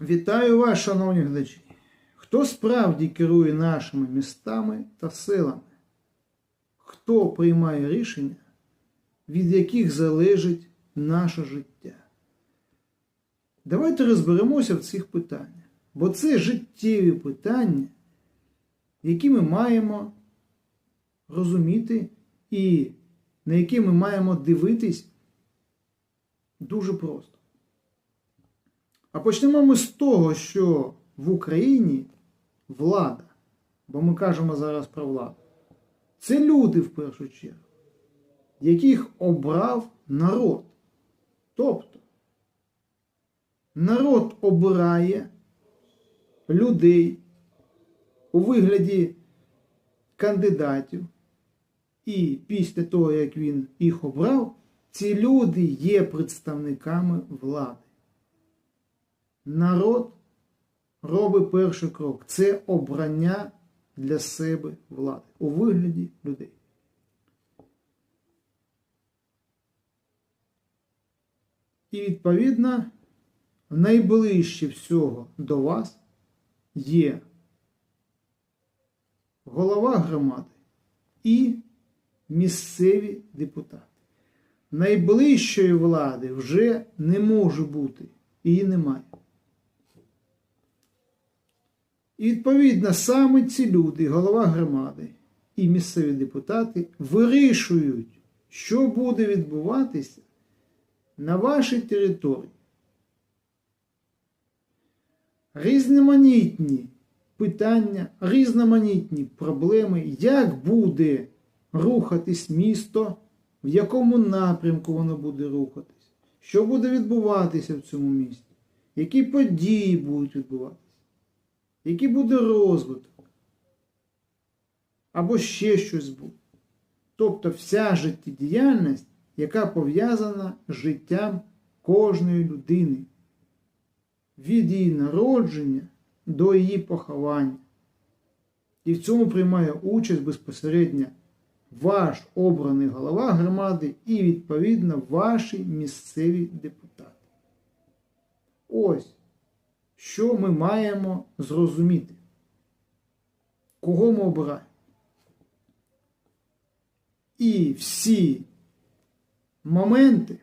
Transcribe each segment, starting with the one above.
Вітаю вас, шановні глядачі! Хто справді керує нашими містами та селами? Хто приймає рішення, від яких залежить наше життя? Давайте розберемося в цих питаннях, бо це життєві питання, які ми маємо розуміти і на які ми маємо дивитись дуже просто. А почнемо ми з того, що в Україні влада, бо ми кажемо зараз про владу, це люди в першу чергу, яких обрав народ. Тобто народ обирає людей у вигляді кандидатів, і після того, як він їх обрав, ці люди є представниками влади. Народ робить перший крок. Це обрання для себе влади у вигляді людей. І відповідно найближче всього до вас є голова громади і місцеві депутати. Найближчої влади вже не може бути, її немає. І відповідно саме ці люди, голова громади і місцеві депутати, вирішують, що буде відбуватися на вашій території. Різноманітні питання, різноманітні проблеми, як буде рухатись місто, в якому напрямку воно буде рухатись, що буде відбуватися в цьому місті, які події будуть відбуватися який буде розвиток, або ще щось буде. Тобто вся життєдіяльність, яка пов'язана з життям кожної людини, від її народження до її поховання. І в цьому приймає участь безпосередньо ваш обраний голова громади і, відповідно, ваші місцеві депутати. Ось що ми маємо зрозуміти? Кого ми обираємо? І всі моменти,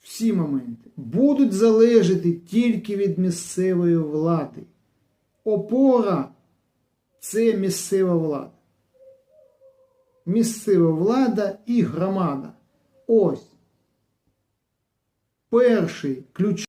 всі моменти будуть залежати тільки від місцевої влади. Опора це місцева влада. Місцева влада і громада. Ось перший ключ.